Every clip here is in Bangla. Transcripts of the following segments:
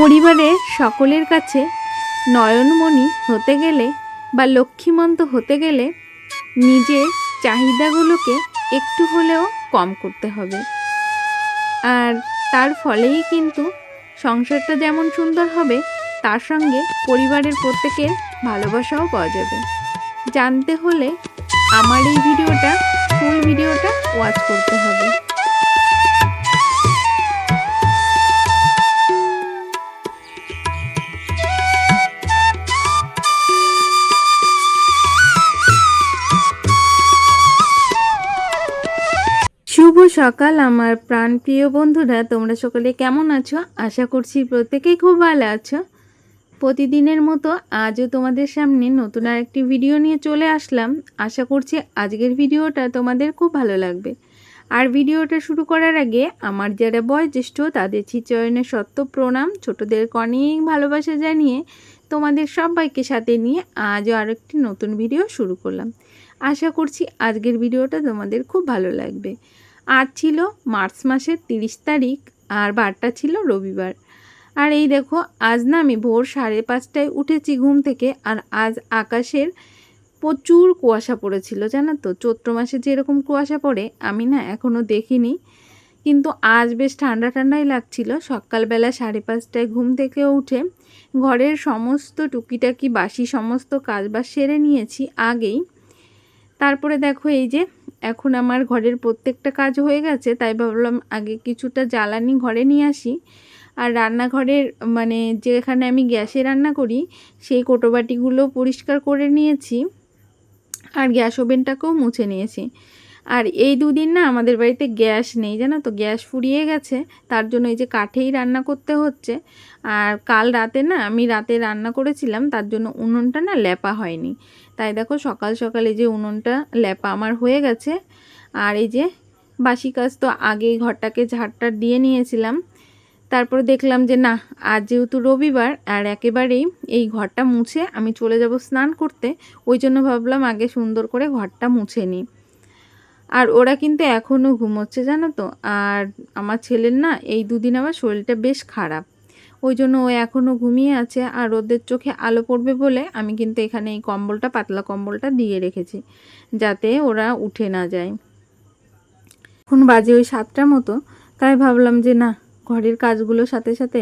পরিবারের সকলের কাছে নয়নমণি হতে গেলে বা লক্ষ্মীমন্ত হতে গেলে নিজের চাহিদাগুলোকে একটু হলেও কম করতে হবে। আর তার ফলেই কিন্তু সংসারটা যেমন সুন্দর হবে, তার সঙ্গে পরিবারের প্রত্যেকের ভালোবাসাও পাওয়া যাবে। জানতে হলে আমার এই ভিডিওটা, ফুল ভিডিওটা ওয়াচ করতে হবে। সকাল, আমার প্রাণ প্রিয় বন্ধুরা, তোমরা সকলে কেমন আছো? আশা করছি প্রত্যেকেই খুব ভালো আছো। প্রতিদিনের মতো আজও তোমাদের সামনে নতুন আর একটি ভিডিও নিয়ে চলে আসলাম। আশা করছি আজকের ভিডিওটা তোমাদের খুব ভালো লাগবে। আর ভিডিওটা শুরু করার আগে, আমার যারা বয়োজ্যেষ্ঠ, তাদের চিচয়নের সত্য প্রণাম, ছোটদেরকে অনেক ভালোবাসা জানিয়ে তোমাদের সবাইকে সাথে নিয়ে আজও আরেকটি নতুন ভিডিও শুরু করলাম। আশা করছি আজকের ভিডিওটা তোমাদের খুব ভালো লাগবে। আজ ছিল মার্চ মাসের তিরিশ তারিখ আর বারটা ছিল রবিবার। আর এই দেখো, আজ না আমি ভোর সাড়ে পাঁচটায় উঠেছি ঘুম থেকে আর আজ আকাশের প্রচুর কুয়াশা পড়েছিল, জানো তো? চৈত্র মাসে যেরকম কুয়াশা পড়ে, আমি না এখনও দেখিনি। কিন্তু আজ বেশ ঠান্ডা ঠান্ডাই লাগছিল। সকালবেলা সাড়ে পাঁচটায় ঘুম থেকে উঠে ঘরের সমস্ত টুকিটাকি বাসি সমস্ত কাজবাজ সেরে নিয়েছি আগেই। তারপরে দেখো এই যে এখন আমার ঘরের প্রত্যেকটা কাজ হয়ে গেছে, তাই ভাবলাম আগে কিছুটা জ্বালানি ঘরে নিয়ে আসি। আর রান্নাঘরের মানে যেখানে আমি গ্যাসে রান্না করি, সেই কোটোবাটিগুলো পরিষ্কার করে নিয়েছি। আর গ্যাস ওভেনটাকেও মুছে নিয়েছি। আর এই দুদিন না আমাদের বাড়িতে গ্যাস নেই, জানো তো? গ্যাস ফুরিয়ে গেছে, তার জন্য এই যে কাঠেই রান্না করতে হচ্ছে। আর কাল রাতে না আমি রাতে রান্না করেছিলাম, তার জন্য উনুনটা না লেপা হয়নি। তাই দেখো সকাল সকাল এই যে উনুনটা লেপা আমার হয়ে গেছে। আর এই যে বাসি কাজ তো আগেই ঘরটাকে ঝাড়টার দিয়ে নিয়েছিলাম। তারপরে দেখলাম যে না, আজ যেহেতু রবিবার, আর একেবারেই এই ঘরটা মুছে আমি চলে যাব স্নান করতে, ওই জন্য ভাবলাম আগে সুন্দর করে ঘরটা মুছে নিই। আর ওরা কিন্তু এখনও ঘুমোচ্ছে, জানো তো? আর আমার ছেলের না এই দুদিন আবার শরীরটা বেশ খারাপ। ওই জন্য ও এখনও ঘুমিয়ে আছে আর ওদের চোখে আলো পড়বে বলে আমি কিন্তু এখানে এই কম্বলটা, পাতলা কম্বলটা দিয়ে রেখেছি, যাতে ওরা উঠে না যায়। এখন বাজে ওই সাতটার মতো, তাই ভাবলাম যে না, ঘরের কাজগুলোর সাথে সাথে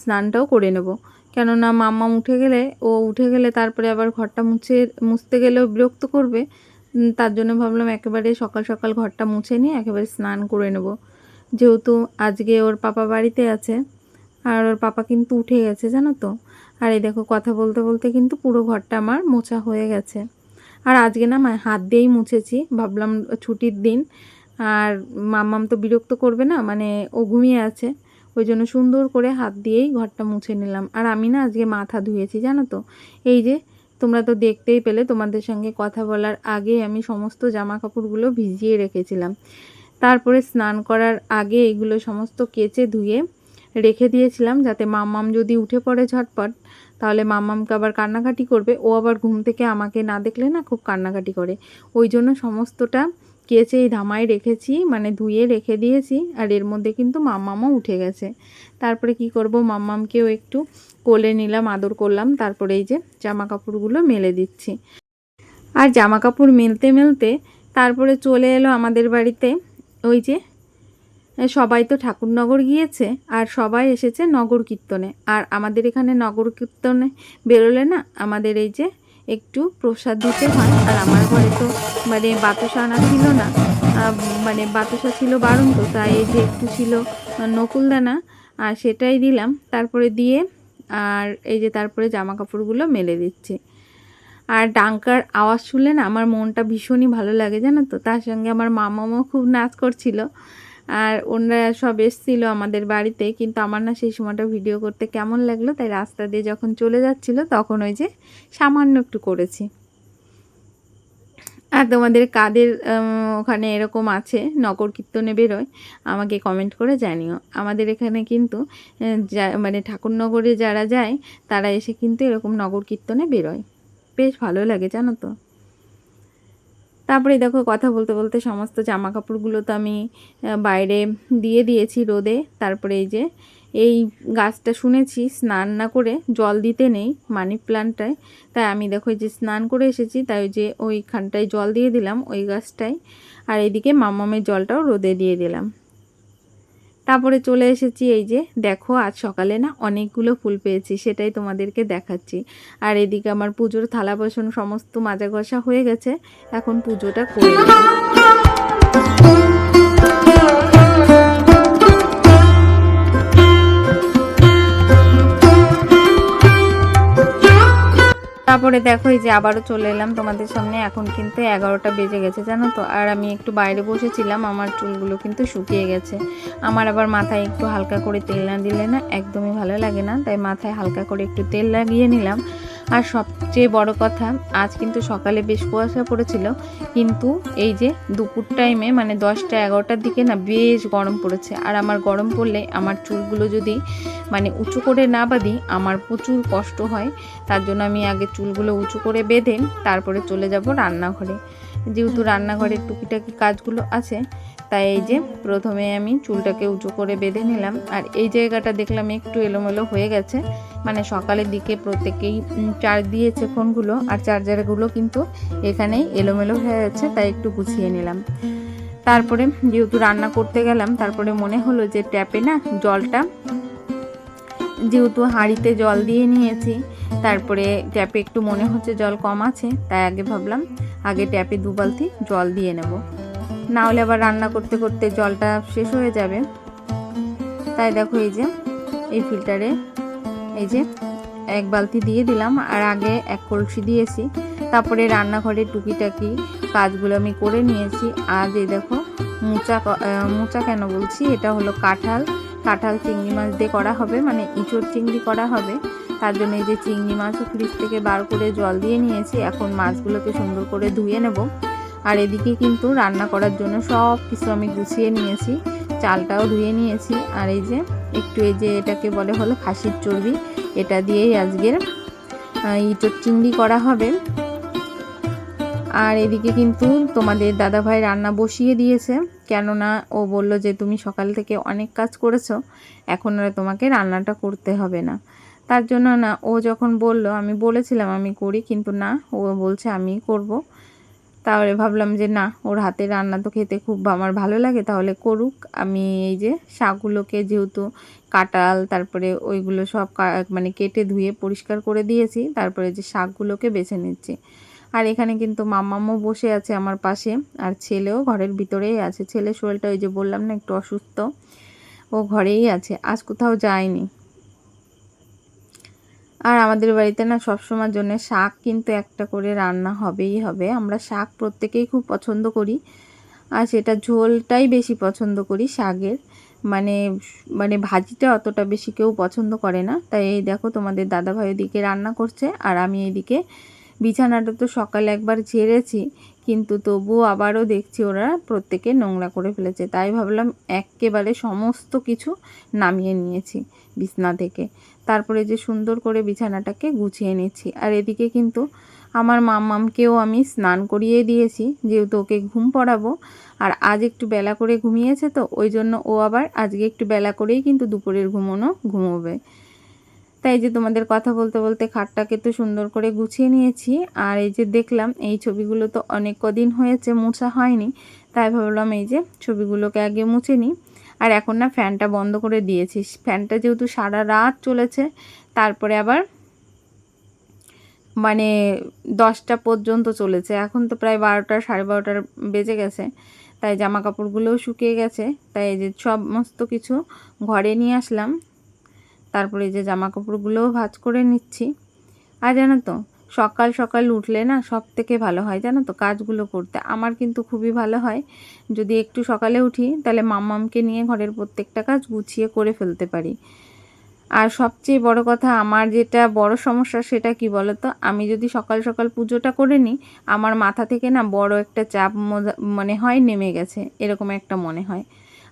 স্নানটাও করে নেব। কেননা মাম্মা উঠে গেলে, ও উঠে গেলে তারপরে আবার ঘরটা মুছে, মুছতে গেলেও বিরক্ত করবে। তার জন্য ভাবলাম একেবারে সকাল সকাল ঘরটা মুছে নিয়ে একেবারে স্নান করে নেব। যেহেতু আজকে ওর পাপা বাড়িতে আছে, আর ওর পাপা কিন্তু উঠে গেছে, জানো তো? আর এই দেখো, কথা বলতে বলতে কিন্তু পুরো ঘরটা আমার মোছা হয়ে গেছে। আর আজকে না মায় হাত দিয়েই মুছেছি, ভাবলাম ছুটির দিন। আর মাম্মাম তো বিরক্ত করবে না মানে ও ঘুমিয়ে আছে, ওই জন্য সুন্দর করে হাত দিয়েই ঘরটা মুছে নিলাম। আর আমি না আজকে মাথা ধুয়েছি, জানো তো? এই যে তোমরা তো দেখতেই পেলে, তোমাদের সঙ্গে কথা বলার আগে আমি সমস্ত জামা কাপড়গুলো ভিজিয়ে রেখেছিলাম। তারপরে স্নান করার আগে এগুলো সমস্ত কেচে ধুয়ে রেখে দিয়েছিলাম যাতে মাম্মাম যদি উঠে পড়ে ঝটপট, তাহলে মাম্মামকে আবার কান্নাকাটি করবে। ও আবার ঘুম থেকে আমাকে না দেখলে না খুব কান্নাকাটি করে। ওই জন্য সমস্তটা কেচে এই ধামায় রেখেছি মানে ধুয়ে রেখে দিয়েছি, আর এর মধ্যে কিন্তু মাম্মামও উঠে গেছে। তারপরে কি করব, মাম্মামকেও একটু কোলে নিলাম, আদর করলাম, তারপরে এই যে জামা কাপড়গুলো মেলে দিচ্ছি। আর জামা কাপড় মেলতে মেলতে তারপরে চলে এলো আমাদের বাড়িতে, ওই যে, সবাই তো ঠাকুরনগর গিয়েছে, আর সবাই এসেছে নগর কীর্তনে। আর আমাদের এখানে নগর কীর্তনে বেরোলে না, আমাদের এই যে একটু প্রসাদ দিতে হয়। আর আমার ঘরে তো মানে বাতাসা আনা ছিল না। মানে বাতাসা ছিল বারণ তো তাই এই যে একটু ছিল নকুলদানা, আর সেটাই দিলাম। তারপরে দিয়ে, আর এই যে তারপরে জামা কাপড়গুলো মেলে দিচ্ছে। আর ডাঙ্কার আওয়াজ শুনলে না, আমার মনটা ভীষণই ভালো লাগে, জানো তো? তার সঙ্গে আমার মামাও খুব নাচ করছিল। আর ওনারা সব এসছিল আমাদের বাড়িতে, কিন্তু আমার না সেই সময়টা ভিডিও করতে কেমন লাগল, তাই রাস্তা দিয়ে যখন চলে যাচ্ছিল তখন ওই যে সামান্য একটু করেছি। আর তোমাদের কাদের ওখানে এরকম আছে, নগর কীর্তনে বেরোয়, আমাকে কমেন্ট করে জানিও। আমাদের এখানে কিন্তু মানে ঠাকুরনগরে যারা যায়, তারা এসে কিন্তু এরকম নগর কীর্তনে বেরোয়। বেশ ভালো লাগে, জানো তো? তারপরে দেখো কথা বলতে বলতে সমস্ত জামা কাপড়গুলো তো আমি বাইরে দিয়ে দিয়েছি রোদে। তারপরে এই যে, এই গাছটা শুনেছি স্নান না করে জল দিতে নেই মানি প্লান্টটায়। তাই আমি দেখো যে স্নান করে এসেছি, তাই ওই যে ওইখানটায় জল দিয়ে দিলাম ওই গাছটায়। আর এইদিকে মামামের জলটাও রোদে দিয়ে দিলাম। তারপরে চলে এসেছি এই যে, দেখো আজ সকালে না অনেকগুলো ফুল পেয়েছি, সেটাই তোমাদেরকে দেখাচ্ছি। আর এদিকে আমার পুজোর থালা বাসন সমস্ত মাজা ঘষা হয়ে গেছে, এখন পুজোটা করে তারপরে দেখো, এই যে আবারও চলে এলাম তোমাদের সামনে। এখন কিন্তু এগারোটা বেজে গেছে, জানো তো? আর আমি একটু বাইরে বসেছিলাম, আমার চুলগুলো কিন্তু শুকিয়ে গেছে। আমার আবার মাথায় একটু হালকা করে তেল না দিলে না একদমই ভালো লাগে না। তাই মাথায় হালকা করে একটু তেল লাগিয়ে নিলাম। আর সবচেয়ে বড় কথা আজ কিন্তু সকালে বেশ কুয়াশা পড়েছিল কিন্তু এই যে দুপুর টাইমে মানে দশটা এগারোটার দিকে না বেশ গরম পড়েছে। আর আমার গরম পড়লে আমার চুলগুলো যদি মানে উঁচু করে না বাঁধি আমার প্রচুর কষ্ট হয়। তার জন্য আমি আগে চুলগুলো উঁচু করে বেঁধে তারপরে চলে যাব রান্নাঘরে। যেহেতু রান্নাঘরের টুকিটাকি কাজগুলো আছে তাই এই যে প্রথমে আমি চুলটাকে উঁচু করে বেঁধে নিলাম, আর এই জায়গাটা দেখলাম একটু এলোমেলো হয়ে গেছে। মানে সকালের দিকে প্রত্যেকেই চার্জ দিয়েছে ফোনগুলো, আর চার্জারগুলো কিন্তু এখানেই এলোমেলো হয়ে যাচ্ছে তাই একটু গুছিয়ে নিলাম। তারপরে যেহেতু রান্না করতে গেলাম, তারপরে মনে হলো যে ট্যাপে না জলটা, যেহেতু হাঁড়িতে জল দিয়ে নিয়েছি, তারপরে ট্যাপে একটু মনে হচ্ছে জল কম আছে, তাই আগে ভাবলাম আগে ট্যাপে দু বালতি জল দিয়ে নেব। না হলে আবার রান্না করতে করতে জলটা শেষ হয়ে যাবে। তাই দেখো এই যে এই ফিল্টারে এই যে এক বালতি দিয়ে দিলাম আর আগে এক কলসি দিয়েছি। তারপরে রান্নাঘরে টুকিটাকি কাজগুলো আমি করে নিয়েছি। আজ এই দেখো মোচা আহ, কেন বলছি? এটা হলো কাঁঠাল। কাঁঠাল চিংড়ি মাছ দিয়ে করা হবে মানে ইঁচড় চিংড়ি করা হবে। তার জন্য এই যে চিংড়ি মাছও ফ্রিজ থেকে বার করে জল দিয়ে নিয়েছি। এখন মাছগুলোকে সুন্দর করে ধুয়ে নেব। আর এদিকে কিন্তু রান্না করার জন্য সব কিছু আমি গুছিয়ে নিয়েছি, চালটাও ধুয়ে নিয়েছি। আর এই যে একটু এই যে এটাকে বলে হলো খাসির চর্বি, এটা দিয়েই আজকের ইঁচড় চিংড়ি করা হবে। আর এদিকে কিন্তু তোমাদের দাদাভাই রান্না বসিয়ে দিয়েছে, কেননা ও বলল যে তুমি সকাল থেকে অনেক কাজ করেছ, এখন আর তোমাকে রান্নাটা করতে হবে না। তার জন্য না, ও যখন বলল, আমি বলেছিলাম আমি করি, কিন্তু না, ও বলছে আমি করব। তাহলে ভাবলাম যে না, ওর হাতে রান্না তো খেতে খুব আমার ভালো লাগে, তাহলে করুক। আমি এই যে শাকগুলোকে যেহেতু কাটাল তারপরে ওইগুলো সব মানে কেটে ধুয়ে পরিষ্কার করে দিয়েছি, তারপরে যে শাকগুলোকে বেছে নিচ্ছি। আর এখানে কিন্তু মাম্মামও বসে আছে আমার পাশে, আর ছেলেও ঘরের ভিতরেই আছে। ছেলে শরীরটা ওই যে বললাম না, একটু অসুস্থ। ও ঘরেই আছে, আজ কোথাও যায়নি। আর আমাদের বাড়িতে না সবসময়ের জন্য শাক কিন্তু একটা করে রান্না হবেই হবে। আমরা শাক প্রত্যেকেই খুব পছন্দ করি। আর সেটা ঝোলটাই বেশি পছন্দ করি শাকের। মানে মানে ভাজিটা অতটা বেশি কেউ পছন্দ করে না। তাই এই দেখো তোমাদের দাদাভাই ওদিকে রান্না করছে আর আমি এদিকে বিছানাটা তো সকালে একবার ঝেড়েছি, কিন্তু তবুও আবারও দেখছি ওরা প্রত্যেকে নোংরা করে ফেলেছে। তাই ভাবলাম একেবারে সমস্ত কিছু নামিয়ে নিয়েছি বিছনা থেকে। তারপরে যে সুন্দর করে বিছানাটাকে গুছিয়ে নিচ্ছি। আর এদিকে কিন্তু আমার মাম্মামকেও আমি স্নান করিয়ে দিয়েছি, যেহেতু ওকে ঘুম পড়াবো। আর আজ একটু বেলা করে ঘুমিয়েছে তো, ওই জন্য ও আবার আজকে একটু বেলা করেই কিন্তু দুপুরের ঘুমোনো ঘুমোবে। তাই যে তোমাদের কথা বলতে বলতে খাটটাকে তো সুন্দর করে গুছিয়ে নিয়েছি। আর এই যে দেখলাম, এই ছবিগুলো তো অনেক কদিন হয়েছে মোছা হয়নি, তাই ভাবলাম এই যে ছবিগুলোকে আগে মুছে নিই। আর এখন না ফ্যানটা বন্ধ করে দিয়েছি। ফ্যানটা যেহেতু সারা রাত চলেছে, তারপরে আবার মানে দশটা পর্যন্ত চলেছে। এখন তো প্রায় বারোটা, সাড়ে বারোটার বেজে গেছে, তাই জামা কাপড়গুলোও শুকিয়ে গেছে। তাই যে সমস্ত কিছু ঘরে নিয়ে আসলাম। তারপরে যে জামা কাপড়গুলোও ভাঁজ করে নিচ্ছি। আর জানো তো, সকাল সকাল উঠলে না সব থেকে ভালো হয় জানো তো কাজগুলো করতে। আমার কিন্তু খুবই ভালো হয়। যদি একটু সকালে উঠি, তাহলে মাম্মামকে নিয়ে ঘরের প্রত্যেকটা কাজ গুছিয়ে করে ফেলতে পারি। আর সবচেয়ে বড় কথা, আমার যেটা বড় সমস্যা সেটা কি বলো তো আমি যদি সকাল সকাল পুজোটা করে নিই, আমার মাথা থেকে না বড় একটা চাপ মোজা- মনে হয় নেমে গেছে, এরকম একটা মনে হয়।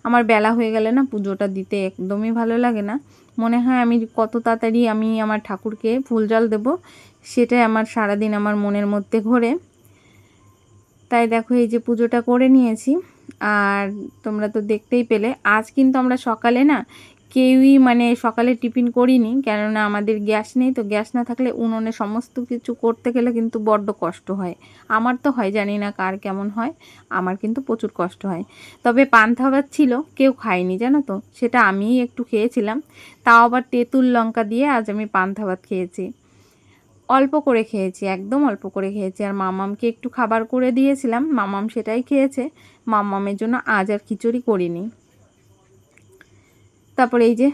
আমার বেলা হয়ে গেলে না পুজোটা দিতে একদমই ভালো লাগে না। মনে হয় আমি কত তাড়াতাড়ি আমি আমার ঠাকুরকে ফুল জল দেবো। সেটাই আমার সারাদিন আমার মনের মধ্যে ঘোরে। তাই দেখো এই যে পুজোটা করে নিয়েছি। আর তোমরা তো দেখতেই পেলে। আজ কিন্তু আমরা সকালে না কেউই মানে সকালে টিফিন করিনি, কেননা আমাদের গ্যাস নেই, তো গ্যাস না থাকলে উনুনে সমস্ত কিছু করতে গেলে কিন্তু বড্ড কষ্ট হয়। আমার তো হয়, জানি না কার কেমন হয়, আমার কিন্তু প্রচুর কষ্ট হয়। তবে পান্থা ভাত ছিল, কেউ খায়নি, জানো তো? সেটা আমিই একটু খেয়েছিলাম। তাও আবার তেঁতুল লঙ্কা দিয়ে আজ আমি পান্থা ভাত খেয়েছি। অল্প করে খেয়েছি, একদম অল্প করে খেয়েছি। আর মামামকে একটু খাবার করে দিয়েছিলাম, মামাম সেটাই খেয়েছে। মামামের জন্য আজ আর খিচুড়ি করিনি। তারপরে এই যে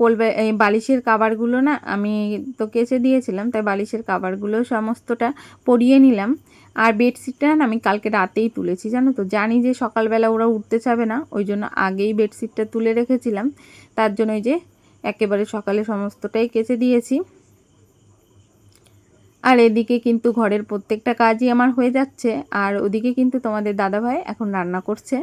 কোলবে, এই বালিশের কাবারগুলো না, আমি তো কেচে দিয়েছিলাম, তাই বালিশের কাবারগুলো সমস্তটা পরিয়ে নিলাম। আর বেডশিটটা না, আমি কালকে রাতেই তুলেছি, জানো তো? জানি যে সকালবেলা ওরা উঠতে চাবে না, ওই জন্য আগেই বেডশিটটা তুলে রেখেছিলাম। তার জন্য ওই যে, একেবারে সকালে সমস্তটাই কেচে দিয়েছি। আর এদিকে কিন্তু ঘরের প্রত্যেকটা কাজই আমার হয়ে যাচ্ছে, আর ওদিকে কিন্তু তোমাদের দাদাভাই এখন রান্না করছে।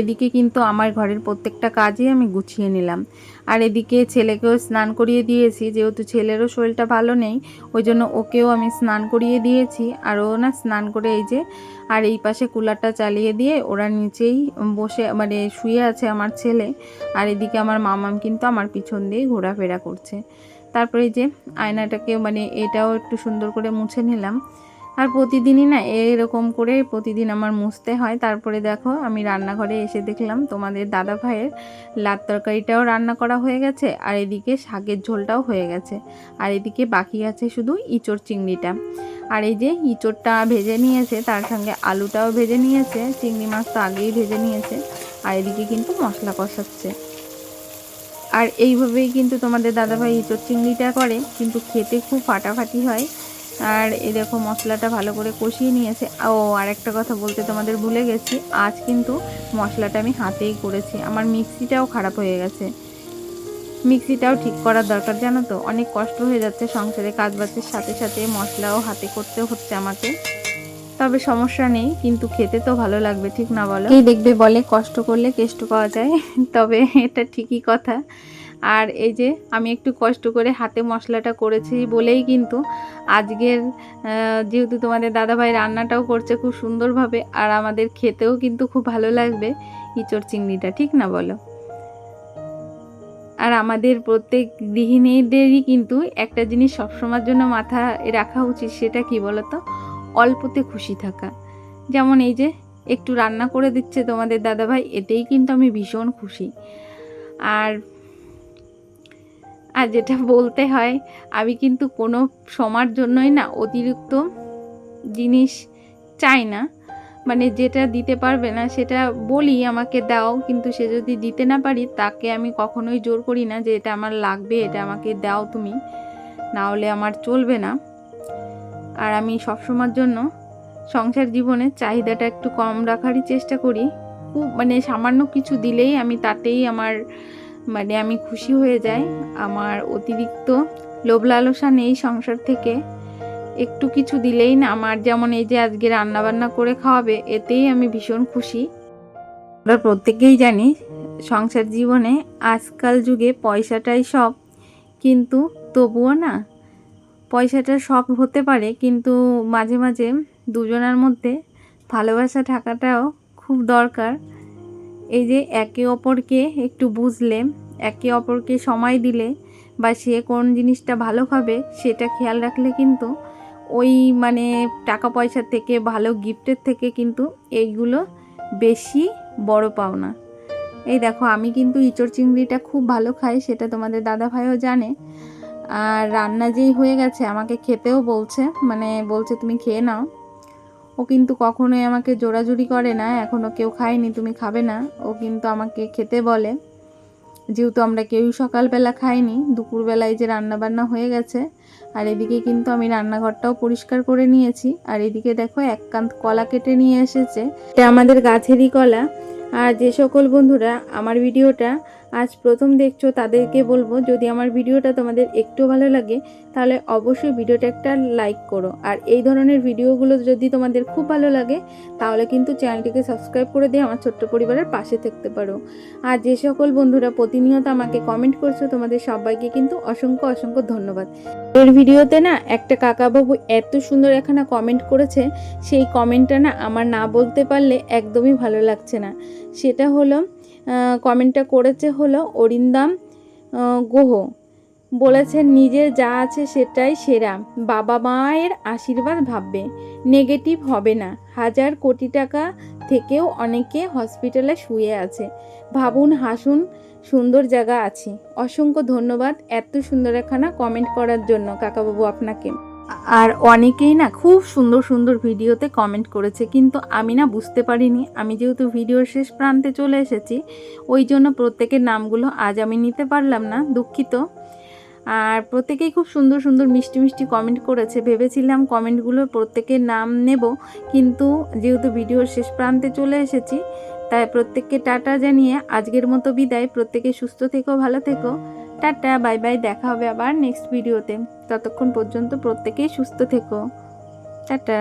এদিকে কিন্তু আমার ঘরের প্রত্যেকটা কাজই আমি গুছিয়ে নিলাম। আর এদিকে ছেলেকেও স্নান করিয়ে দিয়েছি, যেহেতু ছেলেরও শরীরটা ভালো নেই, ওই জন্য ওকেও আমি স্নান করিয়ে দিয়েছি। আর ও না স্নান করে এই যে, আর এই পাশে কুলারটা চালিয়ে দিয়ে ওরা নিচেই বসে মানে শুয়ে আছে আমার ছেলে। আর এদিকে আমার মামাম কিন্তু আমার পিছন দিয়ে ঘোরাফেরা করছে। তারপরে যে আয়নাটাকে মানে এটাও একটু সুন্দর করে মুছে নিলাম। আর প্রতিদিনই না এরকম করে প্রতিদিন আমার মুছতে হয়। তারপরে দেখো আমি রান্নাঘরে এসে দেখলাম তোমাদের দাদা ভাইয়ের লাত তরকারিটাও রান্না করা হয়ে গেছে আর এদিকে শাকের ঝোলটাও হয়ে গেছে। আর এদিকে বাকি আছে শুধু ইঁচড় চিংড়িটা। আর এই যে ইঁচড়টা ভেজে নিয়েছে, তার সঙ্গে আলুটাও ভেজে নিয়েছে। চিংড়ি মাছ তো আগেই ভেজে নিয়েছে। আর এদিকে কিন্তু মশলা কষাচ্ছে। আর এইভাবেই কিন্তু তোমাদের দাদাভাই ইঁচড় চিংড়িটা করে। কিন্তু খেতে খুব ফাটাফাটি হয়। আর এই দেখো মশলাটা ভালো করে কষিয়ে নিয়েছে। ও আর একটা কথা বলতে তোমাদের ভুলে গেছি। আজ কিন্তু মশলাটা আমি হাতেই করেছি। আমার মিক্সিটাও খারাপ হয়ে গেছে। মিক্সিটাও ঠিক করার দরকার, জানো তো? অনেক কষ্ট হয়ে যাচ্ছে সংসারে, কাজ বাজের সাথে সাথে মশলাও হাতে করতে হচ্ছে আমাকে। তবে সমস্যা নেই, কিন্তু খেতে তো ভালো লাগবে, ঠিক না বলো? এই দেখবে বলে কষ্ট করলে কেষ্ট পাওয়া যায়। তবে এটা ঠিকই কথা। আর এই যে আমি একটু কষ্ট করে হাতে মশলাটা করেছি বলেই কিন্তু আজকের যেহেতু তোমাদের দাদাভাই রান্নাটাও করছে খুব সুন্দরভাবে আর আমাদের খেতেও কিন্তু খুব ভালো লাগবে ইঁচড় চিংড়িটা, ঠিক না বলো? আর আমাদের প্রত্যেক গৃহিণীদেরই কিন্তু একটা জিনিস সবসময়ের জন্য মাথা রাখা উচিত সেটা কি বলতো? অল্পতে খুশি থাকা। যেমন এই যে একটু রান্না করে দিচ্ছে তোমাদের দাদাভাই, এতেই কিন্তু আমি ভীষণ খুশি। আর আর যেটা বলতে হয়, আমি কিন্তু কোনো সময়ের জন্যই না অতিরিক্ত জিনিস চাই না। মানে যেটা দিতে পারবে না, সেটা বলি, আমাকে দাও, কিন্তু সে যদি দিতে না পারি, তাকে আমি কখনোই জোর করি না যে এটা আমার লাগবে, এটা আমাকে দাও তুমি না হলে আমার চলবে না। আর আমি সবসময়ের জন্য সংসার জীবনে চাহিদাটা একটু কম রাখারই চেষ্টা করি। খুব মানে সামান্য কিছু দিলেই আমি তাতেই আমার মানে আমি খুশি হয়ে যাই। আমার অতিরিক্ত লোভ লালসা নেই সংসার থেকে। একটু কিছু দিলেই না আমার যেমন এই যে আজকে রান্না বান্না করে খাওয়াবে, এতেই আমি ভীষণ খুশি। আমরা প্রত্যেকেই জানি সংসার জীবনে আজকাল যুগে পয়সাটাই সব। কিন্তু তবুও না, পয়সাটা সব হতে পারে, কিন্তু মাঝে মাঝে দুজনের মধ্যে ভালোবাসা থাকাটাও খুব দরকার। এই যে একে অপরকে একটু বুঝলে, একে অপরকে সময় দিলে বা সে কোন জিনিসটা ভালো খাবে সেটা খেয়াল রাখলে কিন্তু ওই মানে টাকা পয়সার থেকে ভালো গিফটের থেকে কিন্তু এইগুলো বেশি বড় পাওনা এই দেখো, আমি কিন্তু ইঁচড় চিংড়িটা খুব ভালো খাই, সেটা তোমাদের দাদা ভাইও জানে। আর রান্না যেই হয়ে গেছে, আমাকে খেতেও বলছে মানে বলছে তুমি খেয়ে নাও। ও কিন্তু কখনোই আমাকে জোরাজুরি করে না এখনও কেউ খায়নি, তুমি খাবে না। ও কিন্তু আমাকে খেতে বলে। যেহেতু আমরা কেউই সকালবেলা খাইনি, দুপুরবেলায় যে রান্না বান্না হয়ে গেছে, আর এদিকে কিন্তু আমি রান্নাঘরটাও পরিষ্কার করে নিয়েছি। আর এদিকে দেখো এক কান্ত কলা কেটে নিয়ে এসেছে। এটা আমাদের গাছেরই কলা। আর যে সকল বন্ধুরা আমার ভিডিওটা আজ প্রথম দেখছ তাদেরকে বলব, যদি আমার ভিডিওটা তোমাদের একটু ভালো লাগে, তাহলে অবশ্যই ভিডিওটা একটা লাইক করো। আর এই ধরনের ভিডিওগুলো যদি তোমাদের খুব ভালো লাগে, তাহলে কিন্তু চ্যানেলটিকে সাবস্ক্রাইব করে দিয়ে আমার ছোট্ট পরিবারের পাশে থাকতে পারো। আর যে সকল বন্ধুরা প্রতিনিয়ত আমাকে কমেন্ট করছ, তোমাদের সবাইকে কিন্তু অসংখ্য অসংখ্য ধন্যবাদ। এর ভিডিওতে না একটা কাকাবাবু এত সুন্দর এখানে কমেন্ট করেছে, সেই কমেন্টটা না আমার না বলতে পারলে একদমই ভালো লাগছে না। সেটা হলো কমেন্টটা করেছে হলো অরিন্দাম গুহ। বলেছেন নিজের যা আছে সেটাই সেরা। বাবা মায়ের আশীর্বাদ ভাববে। নেগেটিভ হবে না। হাজার কোটি টাকা থেকেও অনেকে হসপিটালে শুয়ে আছে। ভাবুন, হাসুন, সুন্দর জায়গা আছে। অসংখ্য ধন্যবাদ এত সুন্দর একখানা কমেন্ট করার জন্য। কাকাবাবু, আপনাকে আর অনেকেই না খুব সুন্দর সুন্দর ভিডিওতে কমেন্ট করেছে, কিন্তু আমি না বুঝতে পারিনি। আমি যেহেতু ভিডিওর শেষ প্রান্তে চলে এসেছি, ওই জন্য প্রত্যেকের নামগুলো আজ আমি নিতে পারলাম না, দুঃখিত। আর প্রত্যেকেই খুব সুন্দর সুন্দর মিষ্টি মিষ্টি কমেন্ট করেছে, ভেবেছিলাম কমেন্টগুলো প্রত্যেকের নাম নেব, কিন্তু যেহেতু ভিডিওর শেষ প্রান্তে চলে এসেছি, তাই প্রত্যেককে টাটা জানিয়ে আজকের মতো বিদায়। প্রত্যেকে সুস্থ থেকো, ভালো থেকো। টাটা বাই বাই দেখা হবে আবার নেক্সট ভিডিওতে ততক্ষণ পর্যন্ত প্রত্যেকেই সুস্থ থেকো। টাটা।